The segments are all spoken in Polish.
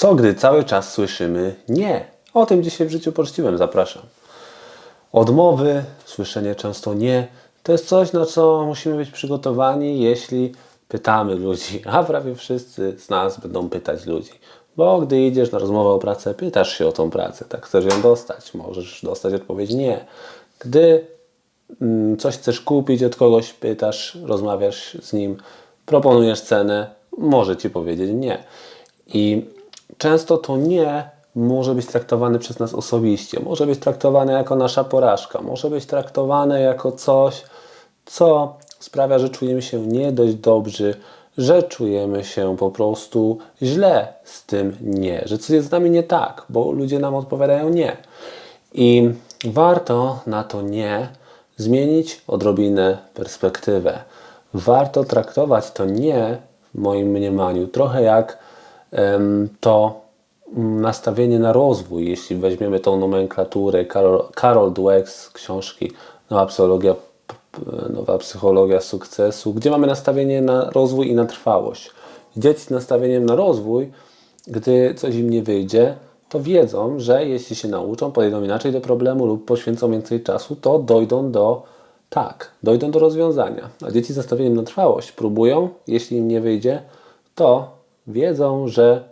Co gdy cały czas słyszymy nie? O tym dzisiaj w życiu poczciwym zapraszam. Odmowy, słyszenie często nie, to jest coś, na co musimy być przygotowani, jeśli pytamy ludzi, a prawie wszyscy z nas będą pytać ludzi. Bo gdy idziesz na rozmowę o pracę, pytasz się o tą pracę, tak chcesz ją dostać, możesz dostać odpowiedź nie. Gdy mm, coś chcesz kupić od kogoś, pytasz, rozmawiasz z nim, proponujesz cenę, może ci powiedzieć nie. I często to nie może być traktowane przez nas osobiście, może być traktowane jako nasza porażka, może być traktowane jako coś, co sprawia, że czujemy się nie dość dobrzy, że czujemy się po prostu źle z tym nie, że coś jest z nami nie tak, bo ludzie nam odpowiadają nie. I warto na to nie zmienić odrobinę perspektywę. Warto traktować to nie, w moim mniemaniu, trochę jak to nastawienie na rozwój. Jeśli weźmiemy tą nomenklaturę Carol, Dweck z książki Nowa Psychologia, Nowa Psychologia Sukcesu, gdzie mamy nastawienie na rozwój i na trwałość. Dzieci z nastawieniem na rozwój, gdy coś im nie wyjdzie, to wiedzą, że jeśli się nauczą, podejdą inaczej do problemu lub poświęcą więcej czasu, to dojdą do tak, dojdą do rozwiązania. A dzieci z nastawieniem na trwałość próbują, jeśli im nie wyjdzie, to wiedzą, że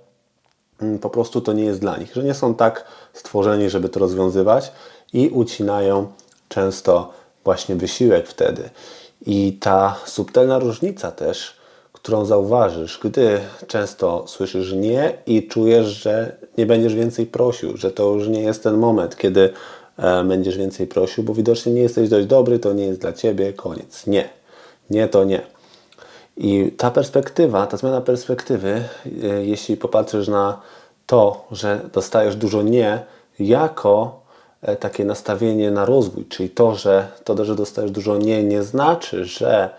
mm, po prostu to nie jest dla nich, że nie są tak stworzeni, żeby to rozwiązywać i ucinają często właśnie wysiłek wtedy. I ta subtelna różnica też, którą zauważysz, gdy często słyszysz nie i czujesz, że nie będziesz więcej prosił, że to już nie jest ten moment, kiedy e, będziesz więcej prosił, bo widocznie nie jesteś dość dobry, to nie jest dla ciebie, koniec. Nie. Nie to nie. I ta perspektywa, ta zmiana perspektywy, e, jeśli popatrzysz na to, że dostajesz dużo nie, jako e, takie nastawienie na rozwój, czyli to, że to, że dostajesz dużo nie, nie znaczy, że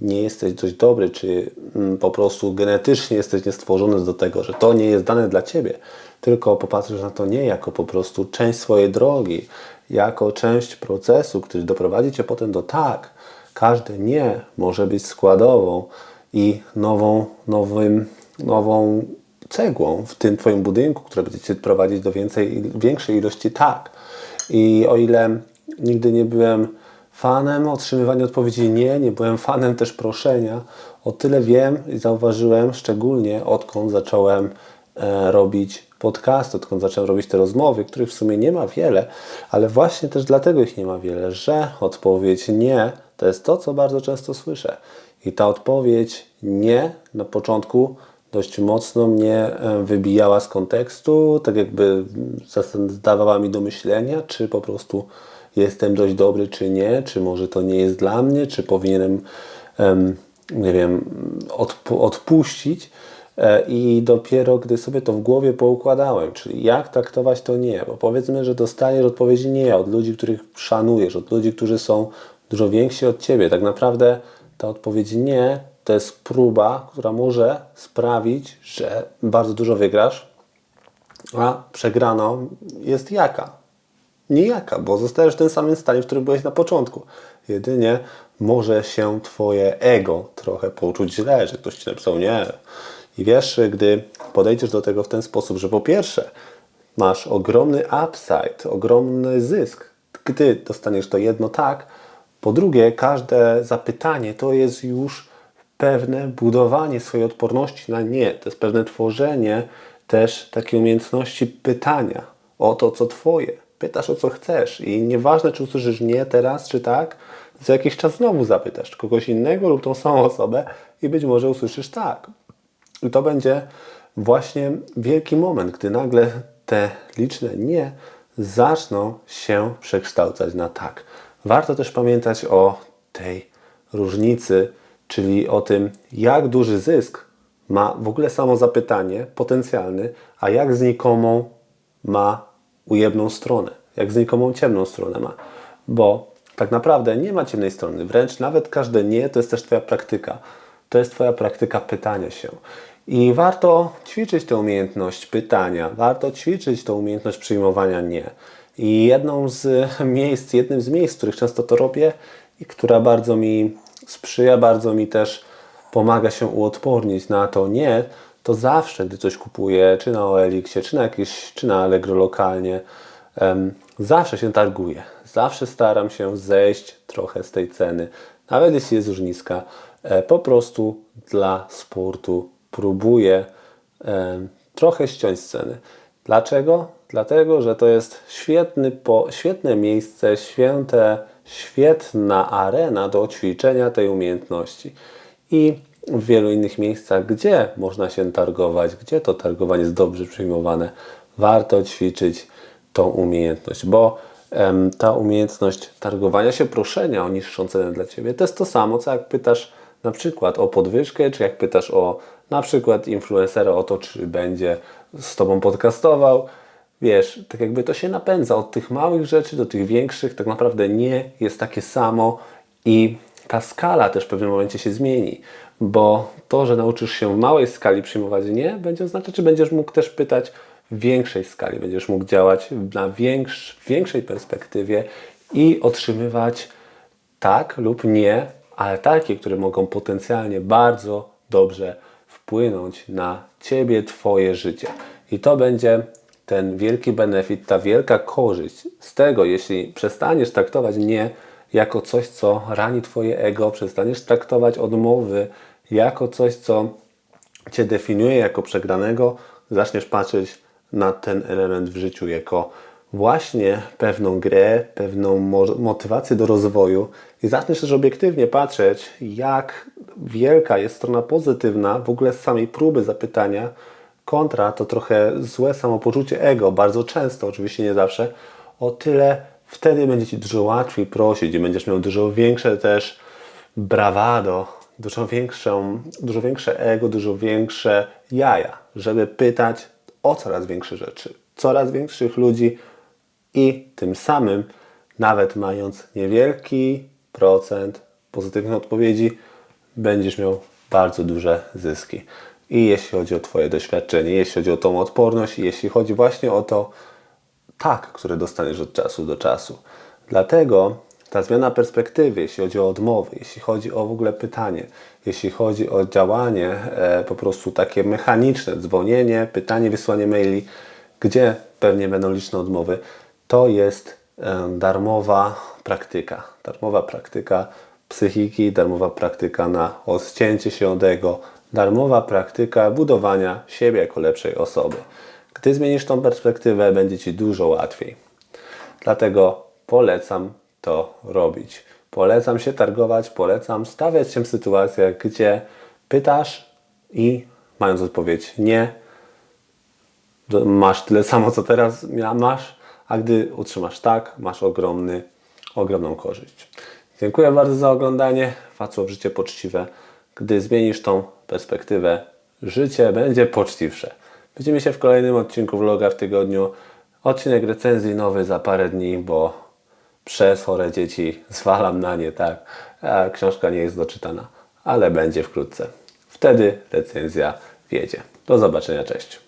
nie jesteś dość dobry, czy mm, po prostu genetycznie jesteś niestworzony do tego, że to nie jest dane dla ciebie, tylko popatrzysz na to nie jako po prostu część swojej drogi, jako część procesu, który doprowadzi cię potem do tak. Każde nie może być składową i nową, nowym, nową cegłą w tym Twoim budynku, która będzie Cię prowadzić do więcej, większej ilości tak. I o ile nigdy nie byłem fanem otrzymywania odpowiedzi nie, nie byłem fanem też proszenia, o tyle wiem i zauważyłem, szczególnie odkąd zacząłem e, robić podcast, odkąd zacząłem robić te rozmowy, których w sumie nie ma wiele, ale właśnie też dlatego ich nie ma wiele, że odpowiedź nie to jest to, co bardzo często słyszę. I ta odpowiedź nie na początku dość mocno mnie e, wybijała z kontekstu, tak jakby zdawała mi do myślenia, czy po prostu jestem dość dobry, czy nie, czy może to nie jest dla mnie, czy powinienem, em, nie wiem, odpu- odpuścić. E, I dopiero gdy sobie to w głowie poukładałem, czyli jak traktować to nie, bo powiedzmy, że dostajesz odpowiedzi nie od ludzi, których szanujesz, od ludzi, którzy są dużo więksi od ciebie. Tak naprawdę ta odpowiedź nie to jest próba, która może sprawić, że bardzo dużo wygrasz, a przegraną jest jaka? Nijaka, bo zostajesz w tym samym stanie, w którym byłeś na początku. Jedynie może się twoje ego trochę poczuć źle, że ktoś ci napisał nie. I wiesz, gdy podejdziesz do tego w ten sposób, że po pierwsze masz ogromny upside, ogromny zysk, gdy dostaniesz to jedno tak, po drugie każde zapytanie to jest już pewne budowanie swojej odporności na nie, to jest pewne tworzenie też takiej umiejętności pytania o to, co twoje. Pytasz o co chcesz i nieważne, czy usłyszysz nie teraz, czy tak, za jakiś czas znowu zapytasz kogoś innego lub tą samą osobę i być może usłyszysz tak. I to będzie właśnie wielki moment, gdy nagle te liczne nie zaczną się przekształcać na tak. Warto też pamiętać o tej różnicy, czyli o tym, jak duży zysk ma w ogóle samo zapytanie potencjalny, a jak znikomą ma ujemną stronę, jak znikomą ciemną stronę ma. Bo tak naprawdę nie ma ciemnej strony, wręcz nawet każde nie to jest też Twoja praktyka. To jest Twoja praktyka pytania się. I warto ćwiczyć tę umiejętność pytania, warto ćwiczyć tę umiejętność przyjmowania nie. I jedną z miejsc, jednym z miejsc, w których często to robię i która bardzo mi sprzyja, bardzo mi też pomaga się uodpornić na to nie, to zawsze, gdy coś kupuję, czy na OLX-ie, czy na jakieś, czy na Allegro lokalnie, em, zawsze się targuję. Zawsze staram się zejść trochę z tej ceny, nawet jeśli jest już niska. E, po prostu dla sportu próbuję em, trochę ściąć ceny. Dlaczego? Dlatego, że to jest świetny po, świetne miejsce, święte, świetna arena do ćwiczenia tej umiejętności. I w wielu innych miejscach, gdzie można się targować, gdzie to targowanie jest dobrze przyjmowane, warto ćwiczyć tą umiejętność, bo em, ta umiejętność targowania się, proszenia o niższą cenę dla Ciebie, to jest to samo, co jak pytasz na przykład o podwyżkę, czy jak pytasz o na przykład influencera o to, czy będzie z Tobą podcastował. Wiesz, tak jakby to się napędza od tych małych rzeczy do tych większych, tak naprawdę nie jest takie samo i ta skala też w pewnym momencie się zmieni, bo to, że nauczysz się w małej skali przyjmować nie, będzie oznaczać, że będziesz mógł też pytać w większej skali, będziesz mógł działać na większ, większej perspektywie i otrzymywać tak lub nie, ale takie, które mogą potencjalnie bardzo dobrze wpłynąć na Ciebie, Twoje życie. I to będzie ten wielki benefit, ta wielka korzyść z tego, jeśli przestaniesz traktować nie jako coś, co rani Twoje ego, przestaniesz traktować odmowy jako coś, co Cię definiuje jako przegranego, zaczniesz patrzeć na ten element w życiu jako właśnie pewną grę, pewną mo- motywację do rozwoju. I zaczniesz też obiektywnie patrzeć, jak wielka jest strona pozytywna w ogóle z samej próby zapytania. Kontra to trochę złe samopoczucie ego, bardzo często, oczywiście nie zawsze, o tyle wtedy będzie Ci dużo łatwiej prosić i będziesz miał dużo większe też brawado, dużo, większą, dużo większe ego, dużo większe jaja, żeby pytać o coraz większe rzeczy, coraz większych ludzi i tym samym, nawet mając niewielki procent pozytywnych odpowiedzi, będziesz miał bardzo duże zyski. I jeśli chodzi o Twoje doświadczenie, jeśli chodzi o tą odporność, jeśli chodzi właśnie o to tak, które dostaniesz od czasu do czasu. Dlatego ta zmiana perspektywy, jeśli chodzi o odmowy, jeśli chodzi o w ogóle pytanie, jeśli chodzi o działanie e, po prostu takie mechaniczne, dzwonienie, pytanie, wysłanie maili, gdzie pewnie będą liczne odmowy, to jest e, darmowa praktyka. Darmowa praktyka psychiki, darmowa praktyka na odcięcie się od ego, darmowa praktyka budowania siebie jako lepszej osoby. Gdy zmienisz tą perspektywę, będzie Ci dużo łatwiej. Dlatego polecam to robić. Polecam się targować, polecam stawiać się w sytuacjach, gdzie pytasz i mając odpowiedź nie, masz tyle samo, co teraz masz, a gdy utrzymasz tak, masz ogromny, ogromną korzyść. Dziękuję bardzo za oglądanie. Wacław Życie Poczciwe. Gdy zmienisz tą perspektywę, życie będzie poczciwsze. Widzimy się w kolejnym odcinku vloga w tygodniu. Odcinek recenzji nowy za parę dni, bo przez chore dzieci zwalam na nie, tak. A książka nie jest doczytana, ale będzie wkrótce. Wtedy recenzja wiedzie. Do zobaczenia, cześć.